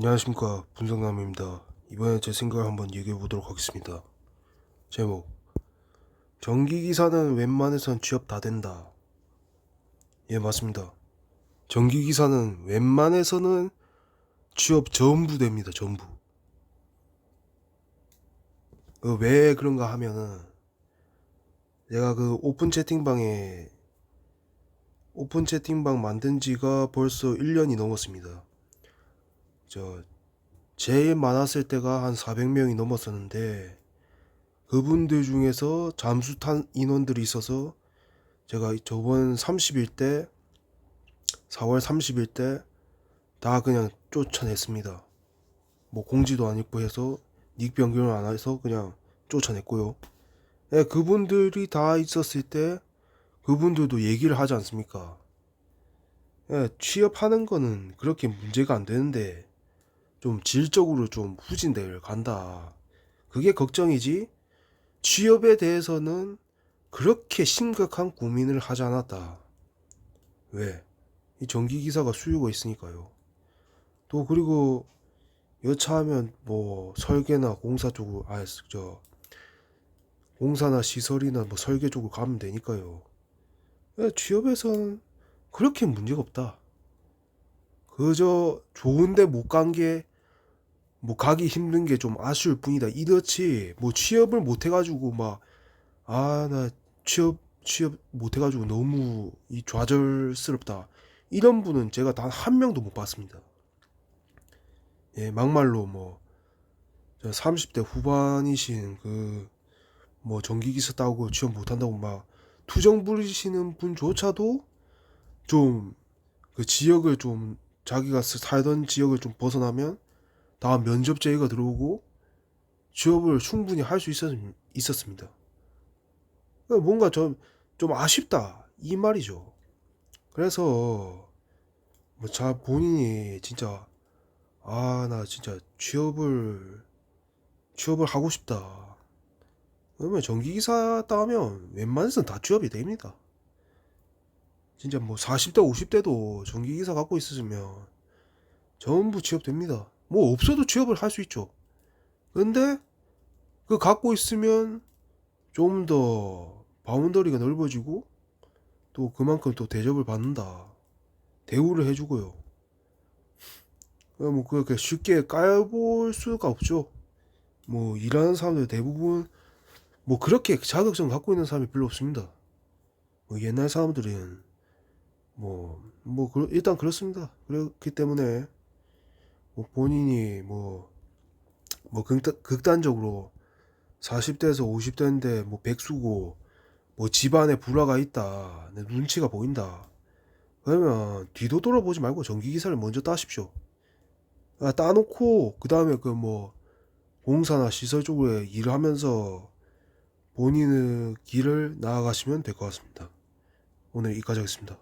안녕하십니까 분석남입니다. 이번에 제 생각을 한번 얘기해 보도록 하겠습니다. 제목 전기기사는 웬만해선 취업 다 된다. 예 맞습니다. 전기기사는 웬만해서는 취업 전부 됩니다. 전부. 그 왜 그런가 하면은 내가 그 오픈 채팅방에 오픈 채팅방 만든 지가 벌써 1년이 넘었습니다. 저 제일 많았을 때가 한 400명이 넘었었는데 그분들 중에서 잠수 탄 인원들이 있어서 제가 저번 30일 때 4월 30일 때 다 그냥 쫓아냈습니다. 뭐 공지도 안 읽고 해서 닉 변경을 안 해서 그냥 쫓아냈고요. 예, 그분들이 다 있었을 때 그분들도 얘기를 하지 않습니까? 예, 취업하는 거는 그렇게 문제가 안 되는데 좀 질적으로 좀 후진대를 간다. 그게 걱정이지. 취업에 대해서는 그렇게 심각한 고민을 하지 않았다. 왜? 이 전기기사가 수요가 있으니까요. 또 그리고 여차하면 뭐 설계나 공사 쪽으로 아저 공사나 시설이나 뭐 설계 쪽으로 가면 되니까요. 예, 취업에서는 그렇게 문제가 없다. 그저 좋은데 못 간 게 뭐 가기 힘든 게 좀 아쉬울 뿐이다. 이렇지 뭐 취업을 못 해가지고 막 아 나 취업 취업 못 해가지고 너무 이 좌절스럽다. 이런 분은 제가 단 한 명도 못 봤습니다. 예 막말로 뭐 30대 후반이신 그 뭐 전기기사 따고 취업 못 한다고 막 투정 부리시는 분조차도 좀 그 지역을 좀 자기가 살던 지역을 좀 벗어나면 다음 면접 제의가 들어오고 취업을 충분히 할 수 있었, 있었습니다. 그러니까 뭔가 좀, 좀 아쉽다 이 말이죠. 그래서 뭐 자 본인이 진짜 아 나 진짜 취업을 취업을 하고 싶다. 그러면 전기기사 따면 웬만해서는 다 취업이 됩니다. 진짜 뭐 40대 50대도 전기기사 갖고 있으면 전부 취업됩니다. 뭐 없어도 취업을 할 수 있죠. 근데 그 갖고 있으면 좀 더 바운더리가 넓어지고 또 그만큼 또 대접을 받는다. 대우를 해주고요. 뭐 그렇게 쉽게 까볼 수가 없죠. 뭐 일하는 사람들 대부분 뭐 그렇게 자격증 갖고 있는 사람이 별로 없습니다. 뭐 옛날 사람들은 뭐, 뭐, 그- 일단 그렇습니다. 그렇기 때문에, 뭐 본인이 뭐, 뭐 극단, 극단 적으로 40대에서 50대인데 뭐 백수고, 뭐 집안에 불화가 있다. 내 눈치가 보인다. 그러면 뒤도 돌아보지 말고 전기기사를 먼저 따십시오. 아, 따놓고, 그 다음에 그 뭐, 공사나 시설 쪽으로 일을 하면서 본인의 길을 나아가시면 될 것 같습니다. 오늘 여기까지 하겠습니다.